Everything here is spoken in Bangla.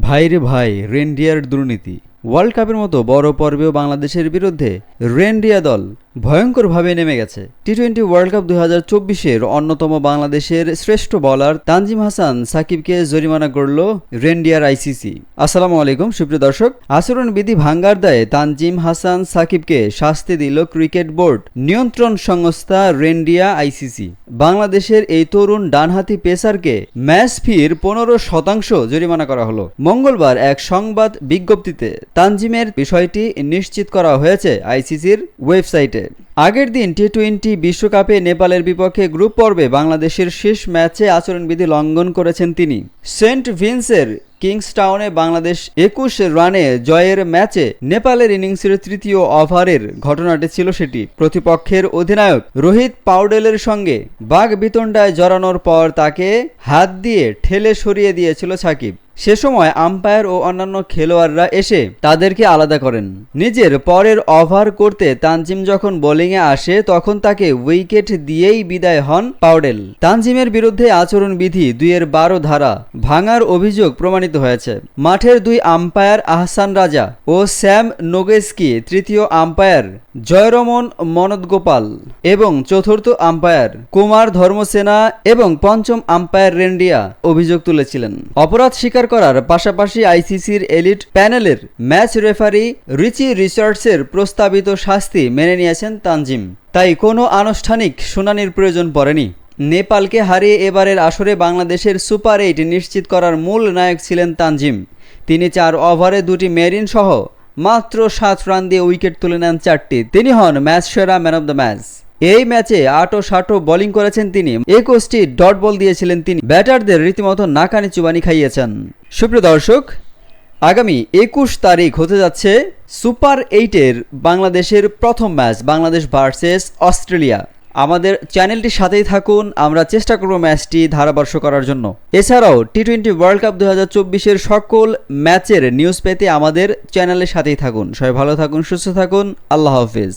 ভাইরে ভাই রেন্ডিয়ার দুর্নীতি। ওয়ার্ল্ড কাপের মতো বড় পর্বেও বাংলাদেশের বিরুদ্ধে রেন্ডিয়া দল ভয়ঙ্করভাবে নেমে গেছে। টি টোয়েন্টি ওয়ার্ল্ড কাপ দুই হাজার চব্বিশের অন্যতম বাংলাদেশের শ্রেষ্ঠ বলার তানজিম হাসান সাকিবকে জরিমানা করল রেন্ডিয়ার আইসিসি আসসালামু আলাইকুম, সুপ্রিয় দর্শক। আচরণ বিধি ভাঙ্গার দায়ে তানজিম হাসান সাকিবকে শাস্তি দিল ক্রিকেট বোর্ড নিয়ন্ত্রণ সংস্থা রেন্ডিয়া আইসিসি বাংলাদেশের এই তরুণ ডানহাতি পেসারকে ম্যাচ ফির পনেরো শতাংশ জরিমানা করা হলো। মঙ্গলবার এক সংবাদ বিজ্ঞপ্তিতে তানজিমের বিষয়টি নিশ্চিত করা হয়েছে আইসিসির ওয়েবসাইটে। আগের দিন টি টোয়েন্টি বিশ্বকাপে নেপালের বিপক্ষে গ্রুপ পর্বে বাংলাদেশের শেষ ম্যাচে আচরণবিধি লঙ্ঘন করেছেন তিনি। সেন্ট ভিন্সের কিংসটাউনে বাংলাদেশ একুশ রানে জয়ের ম্যাচে নেপালের ইনিংসের তৃতীয় ওভারের ঘটনাটি ছিল সেটি। প্রতিপক্ষের অধিনায়ক রোহিত পাউডেলের সঙ্গে বাঘ বিতণ্ডায় জড়ানোর পর তাকে হাত দিয়ে ঠেলে সরিয়ে দিয়েছিল সাকিব। সে সময় আম্পায়ার ও অন্যান্য খেলোয়াড়রা এসে তাদেরকে আলাদা করেন। নিজের পরের ওভার করতে তানজিম যখন বোলিংয়ে আসে, তখন তাকে উইকেট দিয়েই বিদায় হন পাউডেল তানজিমের বিরুদ্ধে আচরণবিধি দুইয়ের বারো ধারা ভাঙার অভিযোগ প্রমাণিত হয়েছে। মাঠের দুই আম্পায়ার আহসান রাজা ও স্যাম নোগেস্কি তৃতীয় আম্পায়ার জয়রমন, মনদ গোপাল এবং চতুর্থ আম্পায়ার কুমার ধর্মসেনা এবং পঞ্চম আম্পায়ার রেন্ডিয়া অভিযোগ তুলেছিলেন। অপরাধ স্বীকার করার পাশাপাশি আইসিসির এলিট প্যানেলের ম্যাচ রেফারি রিচি রিচার্ডসের প্রস্তাবিত শাস্তি মেনে নিয়েছেন তানজিম। তাই কোনো আনুষ্ঠানিক শুনানির প্রয়োজন পড়েনি। নেপালকে হারিয়ে এবারের আসরে বাংলাদেশের সুপার এইট নিশ্চিত করার মূল নায়ক ছিলেন তানজিম। তিনি চার ওভারে দুটি মেরিন সহ মাত্র সাত রান দিয়ে উইকেট তুলে নেন চারটি। তিনি হন ম্যাচ সেরা ম্যান অব দ্য ম্যাচ। এই ম্যাচে আটো সাটো বোলিং করেছেন তিনি। একুশটি ডট বল দিয়েছিলেন তিনি। ব্যাটারদের রীতিমতো নাকানি চুবানি খাইয়েছেন। সুপ্রিয় দর্শক, আগামী একুশ তারিখ হতে যাচ্ছে সুপার এইটের বাংলাদেশের প্রথম ম্যাচ, বাংলাদেশ ভার্সেস অস্ট্রেলিয়া। আমাদের চ্যানেলটির সাথেই থাকুন। আমরা চেষ্টা করব ম্যাচটি ধারাবর্ষ করার জন্য। এছাড়াও টি টোয়েন্টি ওয়ার্ল্ড কাপ দু চব্বিশের সকল ম্যাচের নিউজ পেতে আমাদের চ্যানেলের সাথেই থাকুন। সবাই ভালো থাকুন, সুস্থ থাকুন। আল্লাহ হাফিজ।